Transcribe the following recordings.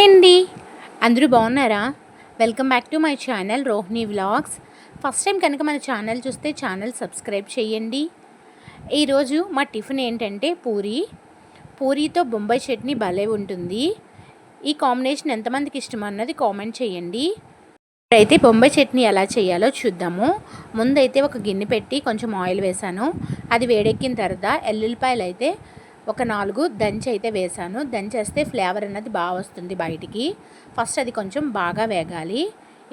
Hi అండి. అందరూ బాగున్నారా? Welcome back to my channel Rohini vlogs first time కనుక మన ఛానల్ చూస్తే ఛానల్ సబ్స్క్రైబ్ చేయండి. ఈరోజు మా టిఫిన్ ఏంటంటే పూరి. పూరితో బొంబాయి చట్నీ భలే ఉంటుంది. ఈ కాంబినేషన్ ఎంతమందికి ఇష్టం అన్నది కామెంట్ చేయండి. అయితే బొంబాయి చట్నీ ఎలా చేయాలో చూద్దాము. ముందైతే ఒక గిన్నె పెట్టి కొంచెం ఆయిల్ వేసాను అది వేడెక్కిన తర్వాత ఎల్లుల్లిపాయలు అయితే ఒక నాలుగు దంచి అయితే వేసాను దంచేస్తే ఫ్లేవర్ అన్నది బాగా వస్తుంది బయటికి. ఫస్ట్ అది కొంచెం బాగా వేగాలి.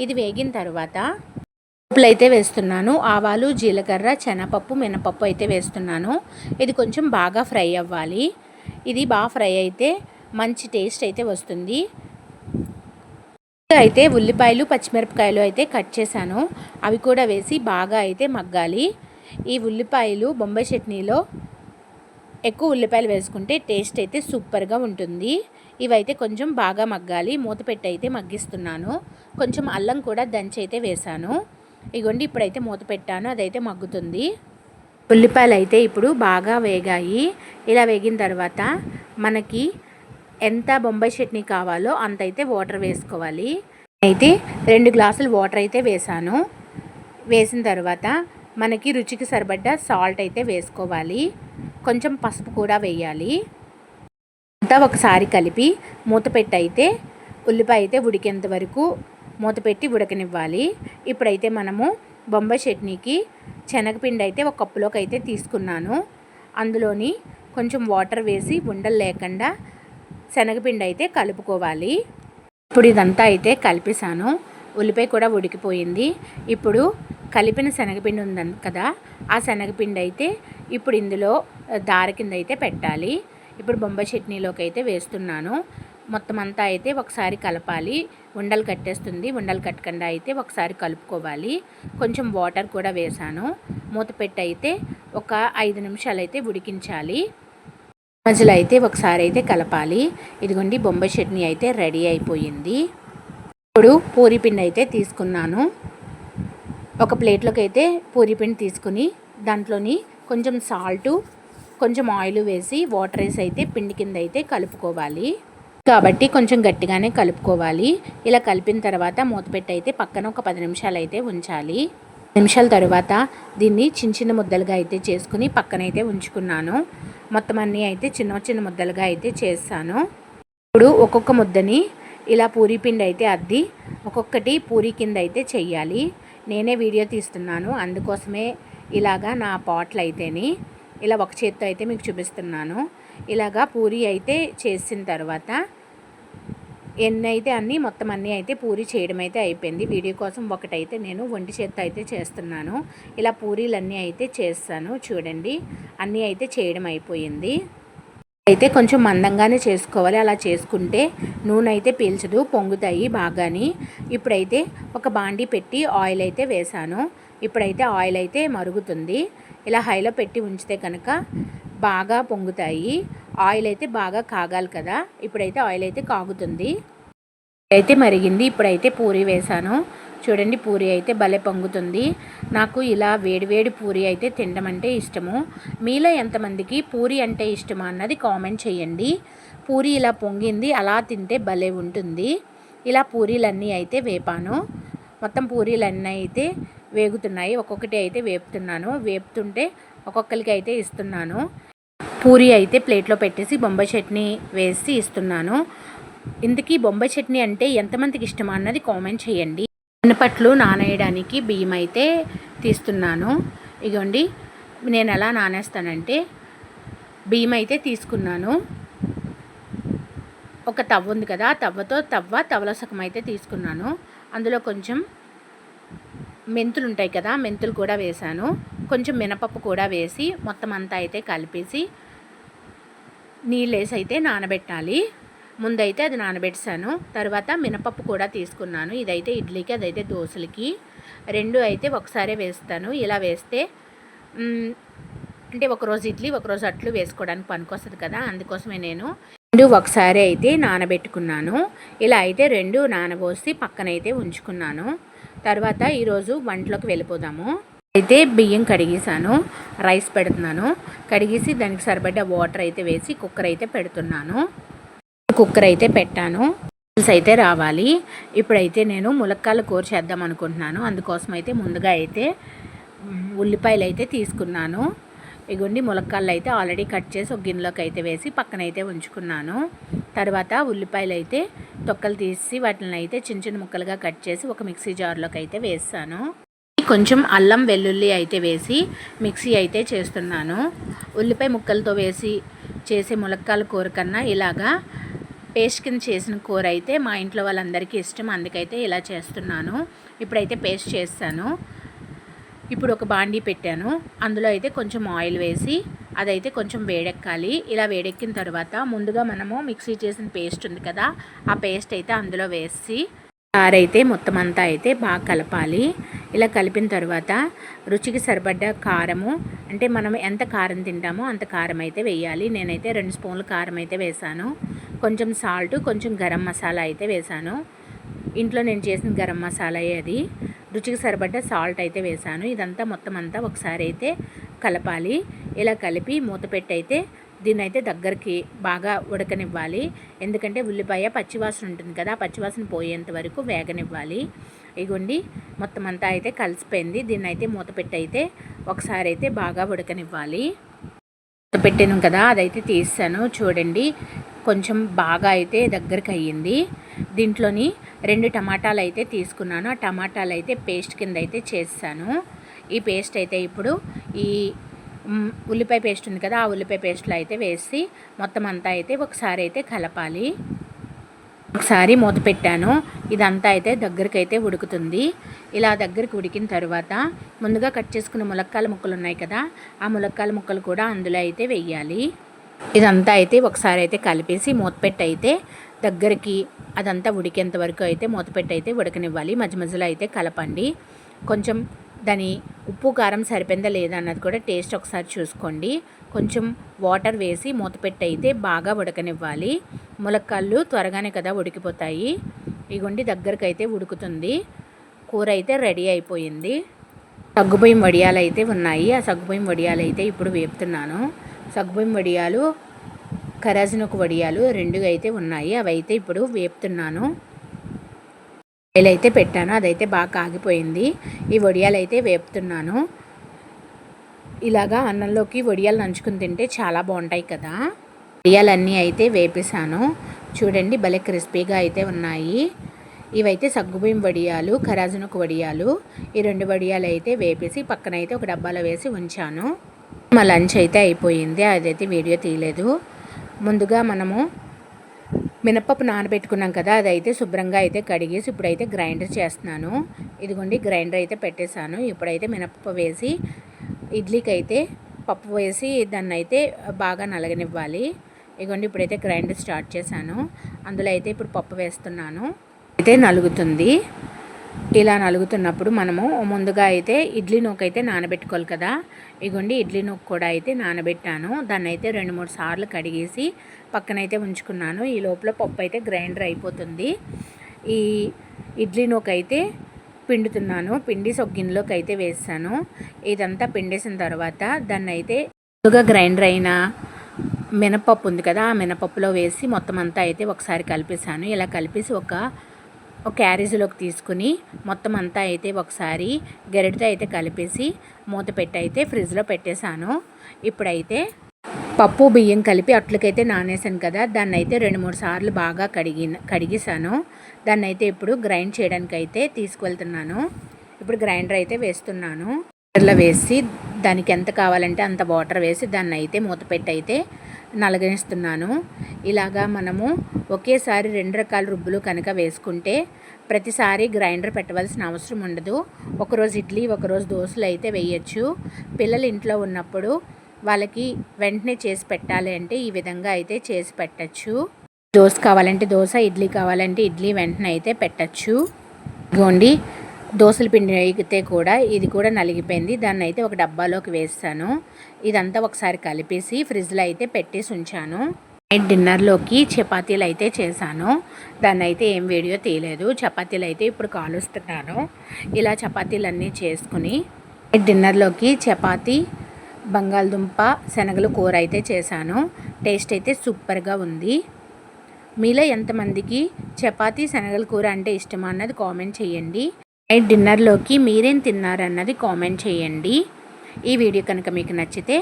ఇది వేగిన తర్వాత పప్పులు అయితే వేస్తున్నాను. ఆవాలు జీలకర్ర శనగపప్పు మినపప్పు అయితే వేస్తున్నాను. ఇది కొంచెం బాగా ఫ్రై అవ్వాలి. ఇది బాగా ఫ్రై అయితే మంచి టేస్ట్ అయితే వస్తుంది. అయితే ఉల్లిపాయలు పచ్చిమిరపకాయలు అయితే కట్ చేశాను. అవి కూడా వేసి బాగా అయితే మగ్గాలి. ఈ ఉల్లిపాయలు బొంబాయి చట్నీలో ఎక్కువ ఉల్లిపాయలు వేసుకుంటే టేస్ట్ అయితే సూపర్గా ఉంటుంది. ఇవైతే కొంచెం బాగా మగ్గాలి. మూత పెట్టి అయితే మగ్గిస్తున్నాను. కొంచెం అల్లం కూడా దంచి అయితే వేశాను. ఇగోండి ఇప్పుడైతే మూత పెట్టాను. అదైతే మగ్గుతుంది. ఉల్లిపాయలు అయితే ఇప్పుడు బాగా వేగాయి. ఇలా వేగిన తర్వాత మనకి ఎంత బొంబాయి చట్నీ కావాలో అంత అయితే వాటర్ వేసుకోవాలి. అయితే రెండు గ్లాసులు వాటర్ అయితే వేసాను వేసిన తర్వాత మనకి రుచికి సరిపడ్డ సాల్ట్ అయితే వేసుకోవాలి. కొంచెం పసుపు కూడా వేయాలి. అంతా ఒకసారి కలిపి మూతపెట్టి అయితే ఉల్లిపాయ అయితే ఉడికేంత వరకు మూత పెట్టి ఉడకనివ్వాలి. ఇప్పుడైతే మనము బొంబాయి చట్నీకి శనగపిండి అయితే ఒక కప్పులోకి అయితే తీసుకున్నాను. అందులోని కొంచెం వాటర్ వేసి ఉండలు లేకుండా శనగపిండి అయితే కలుపుకోవాలి. ఇప్పుడు ఇదంతా అయితే కలిపేసాను ఉల్లిపాయ కూడా ఉడికిపోయింది. ఇప్పుడు కలిపిన శనగపిండి ఉంది కదా ఆ శనగపిండి అయితే ఇప్పుడు ఇందులో దార కింద అయితే పెట్టాలి. ఇప్పుడు బొంబాయి చట్నీలోకి అయితే వేస్తున్నాను. మొత్తం అంతా అయితే ఒకసారి కలపాలి. ఉండలు కట్టేస్తుంది. ఉండలు కట్టకుండా అయితే ఒకసారి కలుపుకోవాలి. కొంచెం వాటర్ కూడా వేసాను. మూత పెట్టి అయితే ఒక ఐదు నిమిషాలు అయితే ఉడికించాలి. మధ్యలో అయితే ఒకసారి అయితే కలపాలి. ఇదిగోండి బొంబాయి చట్నీ అయితే రెడీ అయిపోయింది. ఇప్పుడు పూరి పిండి అయితే తీసుకున్నాను. ఒక ప్లేట్లోకి అయితే పూరి పిండి తీసుకుని దాంట్లోని కొంచెం సాల్టు కొంచెం ఆయిల్ వేసి వాటర్ వేసి అయితే పిండి కింద అయితే కలుపుకోవాలి. కాబట్టి కొంచెం గట్టిగానే కలుపుకోవాలి. ఇలా కలిపిన తర్వాత మూతపెట్టి అయితే పక్కన ఒక పది నిమిషాలు అయితే ఉంచాలి. నిమిషాల తర్వాత దీన్ని చిన్న చిన్న ముద్దలుగా అయితే చేసుకుని పక్కనైతే ఉంచుకున్నాను. మొత్తం అన్నీ అయితే చిన్న చిన్న ముద్దలుగా అయితే చేస్తాను. ఇప్పుడు ఒక్కొక్క ముద్దని ఇలా పూరీ పిండి అయితే అద్ది ఒక్కొక్కటి పూరీ కింద అయితే చెయ్యాలి. నేనే వీడియో తీస్తున్నాను. అందుకోసమే ఇలాగా నా పాట్లు అయితేని ఇలా ఒక చేత్తో అయితే మీకు చూపిస్తున్నాను. ఇలాగా పూరి అయితే చేసిన తర్వాత ఎన్ని అయితే అన్నీ మొత్తం అన్నీ అయితే పూరి చేయడం అయితే అయిపోయింది. వీడియో కోసం ఒకటైతే నేను ఒంటి చేత్తో అయితే చేస్తున్నాను. ఇలా పూరీలన్నీ అయితే చేస్తాను చూడండి. అన్నీ అయితే చేయడం అయిపోయింది. అయితే కొంచెం మందంగానే చేసుకోవాలి. అలా చేసుకుంటే నూనె అయితే పీల్చదు పొంగుతాయి బాగాని. ఇప్పుడైతే ఒక బాండీ పెట్టి ఆయిల్ అయితే వేసాను ఇప్పుడైతే ఆయిల్ అయితే మరుగుతుంది. ఇలా హైలో పెట్టి ఉంచితే కనుక బాగా పొంగుతాయి. ఆయిల్ అయితే బాగా కాగాలి కదా. ఇప్పుడైతే ఆయిల్ అయితే కాగుతుంది. అయితే మరిగింది. ఇప్పుడైతే పూరి వేసాను. చూడండి పూరి అయితే భలే పొంగుతుంది. నాకు ఇలా వేడివేడి పూరి అయితే తినడం అంటే ఇష్టము. మీలో ఎంతమందికి పూరి అంటే ఇష్టమా అన్నది కామెంట్ చేయండి. పూరి ఇలా పొంగింది అలా తింటే భలే ఉంటుంది. ఇలా పూరీలన్నీ అయితే వేపాను. మొత్తం పూరీలన్నీ అయితే వేగుతున్నాయి. ఒక్కొక్కటి అయితే వేపుతున్నాను. వేపుతుంటే ఒక్కొక్కరికి అయితే ఇస్తున్నాను. పూరి అయితే ప్లేట్లో పెట్టేసి బొంబాయి చట్నీ వేసి ఇస్తున్నాను. ఇంతకీ బొంబాయి చట్నీ అంటే ఎంతమందికి ఇష్టమా అన్నది కామెంట్ చేయండి. మినపట్లు నానేయడానికి బియ్యం అయితే తీస్తున్నాను. ఇగోండి నేను ఎలా నానేస్తానంటే బియ్యం అయితే తీసుకున్నాను. ఒక తవ్వ ఉంది కదా తవ్వతో తవ్వ తవల సగం అయితే తీసుకున్నాను. అందులో కొంచెం మెంతులు ఉంటాయి కదా మెంతులు కూడా వేశాను. కొంచెం మినపప్పు కూడా వేసి మొత్తం అంతా అయితే కలిపేసి నీళ్ళు వేసి అయితే నానబెట్టాలి. ముందైతే అది నానబెట్టాను తర్వాత మినపప్పు కూడా తీసుకున్నాను. ఇదైతే ఇడ్లీకి అదైతే దోశలకి. రెండు అయితే ఒకసారే వేస్తాను. ఇలా వేస్తే అంటే ఒకరోజు ఇడ్లీ ఒకరోజు అట్లు వేసుకోవడానికి పనికొస్తుంది కదా అందుకోసమే నేను రెండు ఒకసారి అయితే నానబెట్టుకున్నాను. ఇలా అయితే రెండు నానబోసి పక్కనైతే ఉంచుకున్నాను. తర్వాత ఈరోజు వంటలోకి వెళ్ళిపోదాము. అయితే బియ్యం కడిగేసాను రైస్ పెడుతున్నాను. కడిగేసి దానికి సరిపడ్డ వాటర్ అయితే వేసి కుక్కర్ అయితే పెడుతున్నాను. కుక్కర్ అయితే పెట్టాను. బబుల్స్ అయితే రావాలి. ఇప్పుడైతే నేను ములక్కాల కూర చేద్దాం అనుకుంటున్నాను. అందుకోసం అయితే ముందుగా అయితే ఉల్లిపాయలు అయితే తీసుకున్నాను. ఇగోండి ములక్కాళ్ళు అయితే ఆల్రెడీ కట్ చేసి ఒక గిన్నెలోకి అయితే వేసి పక్కన అయితే ఉంచుకున్నాను. తర్వాత ఉల్లిపాయలు అయితే తొక్కలు తీసి వాటిని అయితే చిన్న చిన్న ముక్కలుగా కట్ చేసి ఒక మిక్సీ జార్లోకి అయితే వేస్తాను కొంచెం అల్లం వెల్లుల్లి అయితే వేసి మిక్సీ అయితే చేస్తున్నాను. ఉల్లిపాయ ముక్కలతో వేసి చేసే ములక్కాల కూర కన్నా ఇలాగా పేస్ట్ కింద చేసిన కూర అయితే మా ఇంట్లో వాళ్ళందరికీ ఇష్టం అందుకైతే ఇలా చేస్తున్నాను. ఇప్పుడైతే పేస్ట్ చేస్తాను. ఇప్పుడు ఒక బాండీ పెట్టాను. అందులో అయితే కొంచెం ఆయిల్ వేసి అదైతే కొంచెం వేడెక్కాలి. ఇలా వేడెక్కిన తర్వాత ముందుగా మనము మిక్సీ చేసిన పేస్ట్ ఉంది కదా ఆ పేస్ట్ అయితే అందులో వేసి కారైతే మొత్తం అంతా అయితే బాగా కలపాలి. ఇలా కలిపిన తర్వాత రుచికి సరిపడ్డ కారము అంటే మనం ఎంత కారం తింటామో అంత కారం అయితే వేయాలి. నేనైతే రెండు స్పూన్లు కారం అయితే వేసాను కొంచెం సాల్ట్ కొంచెం గరం మసాలా అయితే వేసాను ఇంట్లో నేను చేసిన గరం మసాలా అది. రుచికి సరిపడ్డ సాల్ట్ అయితే వేసాను. ఇదంతా మొత్తం అంతా ఒకసారి అయితే కలపాలి. ఇలా కలిపి మూత పెట్టి అయితే దీన్ని అయితే దగ్గరికి బాగా ఉడకనివ్వాలి. ఎందుకంటే ఉల్లిపాయ పచ్చివాసన ఉంటుంది కదా పచ్చివాసన పోయేంత వరకు వేగనివ్వాలి. ఇగోండి మొత్తం అంతా అయితే కలిసిపోయింది. దీన్ని అయితే మూత పెట్టి అయితే ఒకసారి అయితే బాగా ఉడకనివ్వాలి. పెట్టాను కదా అదైతే తీసాను. చూడండి కొంచెం బాగా అయితే దగ్గరికి అయ్యింది దీంట్లోని రెండు టమాటాలు అయితే తీసుకున్నాను. ఆ టమాటాలు అయితే పేస్ట్ కింద అయితే చేస్తాను. ఈ పేస్ట్ అయితే ఇప్పుడు ఈ ఉల్లిపాయ పేస్ట్ ఉంది కదా ఆ ఉల్లిపాయ పేస్ట్లో అయితే వేసి మొత్తం అంతా అయితే ఒకసారి అయితే కలపాలి. ఒకసారి మూత పెట్టాను. ఇదంతా అయితే దగ్గరికి అయితే ఉడుకుతుంది. ఇలా దగ్గరికి ఉడికిన తర్వాత ముందుగా కట్ చేసుకున్న ములక్కాల ముక్కలు ఉన్నాయి కదా ఆ ములక్కాల ముక్కలు కూడా అందులో అయితే వెయ్యాలి ఇదంతా అయితే ఒకసారి అయితే కలిపేసి మూతపెట్టి అయితే దగ్గరికి అదంతా ఉడికేంత వరకు అయితే మూతపెట్టి అయితే ఉడకనివ్వాలి. మధ్య మధ్యలో అయితే కలపండి. కొంచెం దాని ఉప్పు కారం సరిపోయిందా లేదా అన్నది కూడా టేస్ట్ ఒకసారి చూసుకోండి. కొంచెం వాటర్ వేసి మూతపెట్టి అయితే బాగా ఉడకనివ్వాలి. ములక్కాళ్ళు త్వరగానే కదా ఉడికిపోతాయి. ఇగుండి దగ్గరకు అయితే ఉడుకుతుంది. కూర అయితే రెడీ అయిపోయింది. సగ్గుబియ్యం వడియాలు అయితే ఉన్నాయి. ఆ సగ్గుబియ్యం వడియాలు అయితే ఇప్పుడు వేపుతున్నాను. సగ్గుబియ్యం వడియాలు కరాజినొక వడియాలు రెండు అయితే ఉన్నాయి. అవి అయితే ఇప్పుడు వేపుతున్నాను. ఆయిల్ అయితే పెట్టాను అదైతే బాగా కాగిపోయింది. ఈ వడియాలు అయితే వేపుతున్నాను. ఇలాగా అన్నంలోకి వడియాలు నంచుకుని తింటే చాలా బాగుంటాయి కదా. వడియాలన్నీ అయితే వేపేశాను. చూడండి భలే క్రిస్పీగా అయితే ఉన్నాయి. ఇవైతే సగ్గుబియ్యం వడియాలు ఖరాజునకు వడియాలు ఈ రెండు వడియాలు అయితే వేపేసి పక్కన అయితే ఒక డబ్బాలో వేసి ఉంచాను. మా లంచ్ అయితే అయిపోయింది. అదైతే వీడియో తీయలేదు. ముందుగా మనము మినప్పప్పు నానబెట్టుకున్నాం కదా అదైతే శుభ్రంగా అయితే కడిగేసి ఇప్పుడైతే గ్రైండర్ చేస్తున్నాను. ఇదిగోండి గ్రైండర్ అయితే పెట్టేశాను. ఇప్పుడైతే మినపప్పు వేసి ఇడ్లీకి అయితే పప్పు వేసి దాన్ని అయితే బాగా నలగనివ్వాలి. ఇదిగోండి ఇప్పుడైతే గ్రైండర్ స్టార్ట్ చేశాను. అందులో అయితే ఇప్పుడు పప్పు వేస్తున్నాను. అయితే నలుగుతుంది. ఇలా నలుగుతున్నప్పుడు మనము ముందుగా అయితే ఇడ్లీ నూక అయితే నానబెట్టుకోవాలి కదా. ఇగోండి ఇడ్లీ నూక కూడా అయితే నానబెట్టాను. దాన్ని అయితే రెండు మూడు సార్లు కడిగేసి పక్కనైతే ఉంచుకున్నాను. ఈ లోపల పప్పు అయితే గ్రైండర్ అయిపోతుంది. ఈ ఇడ్లీ నూక అయితే పిండుతున్నాను. పిండి సొగ్గిన్లోకి అయితే వేసాను ఇదంతా పిండేసిన తర్వాత దాన్ని అయితే ముందుగా గ్రైండర్ అయిన మినపప్పు ఉంది కదా ఆ మినపప్పులో వేసి మొత్తం అంతా అయితే ఒకసారి కలిపేసాను ఇలా కలిపేసి ఒక ఒక క్యారేజీలోకి తీసుకుని మొత్తం అంతా అయితే ఒకసారి గరిటతో అయితే కలిపేసి మూత పెట్టి అయితే ఫ్రిడ్జ్లో పెట్టేశాను. ఇప్పుడైతే పప్పు బియ్యం కలిపి అట్లకైతే నానేసాను కదా దాన్ని అయితే రెండు మూడు సార్లు బాగా కడిగి కడిగేసాను దాన్ని అయితే ఇప్పుడు గ్రైండ్ చేయడానికి అయితే తీసుకువెళ్తున్నాను. ఇప్పుడు గ్రైండర్ అయితే వేస్తున్నాను. గ్రైండర్లో వేసి దానికి ఎంత కావాలంటే అంత వాటర్ వేసి దాన్ని అయితే మూత పెట్టి అయితే నలగనిస్తున్నాను. ఇలాగా మనము ఒకేసారి రెండు రకాల రుబ్బులు కనుక వేసుకుంటే ప్రతిసారి గ్రైండర్ పెట్టవలసిన అవసరం ఉండదు. ఒకరోజు ఇడ్లీ ఒకరోజు దోశలు అయితే వేయచ్చు. పిల్లలు ఇంట్లో ఉన్నప్పుడు వాళ్ళకి వెంటనే చేసి పెట్టాలి అంటే ఈ విధంగా అయితే చేసి పెట్టచ్చు. దోశ కావాలంటే దోశ ఇడ్లీ కావాలంటే ఇడ్లీ వెంటనే అయితే పెట్టచ్చు. ఇదిగోండి దోశల పిండి అయితే కూడా ఇది కూడా నలిగిపోయింది. దాన్ని అయితే ఒక డబ్బాలోకి వేస్తాను. ఇదంతా ఒకసారి కలిపేసి ఫ్రిడ్జ్లో అయితే పెట్టేసి ఉంచాను. నైట్ డిన్నర్లోకి చపాతీలు అయితే చేశాను. దాన్ని అయితే ఏం వీడియో తీయలేదు. చపాతీలు అయితే ఇప్పుడు కాలుస్తున్నాను. ఇలా చపాతీలు అన్నీ చేసుకుని నైట్ డిన్నర్లోకి చపాతీ బంగాళదుంప శనగలు కూర అయితే చేశాను. టేస్ట్ అయితే సూపర్గా ఉంది. మీలో ఎంతమందికి చపాతీ శనగల కూర అంటే ఇష్టమా అన్నది కామెంట్ చేయండి. నైట్ డిన్నర్లోకి మీరేం తిన్నారన్నది కామెంట్ చేయండి. ఈ వీడియో కనుక మీకు నచ్చితే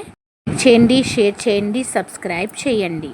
చేయండి షేర్ చేయండి సబ్స్క్రైబ్ చేయండి.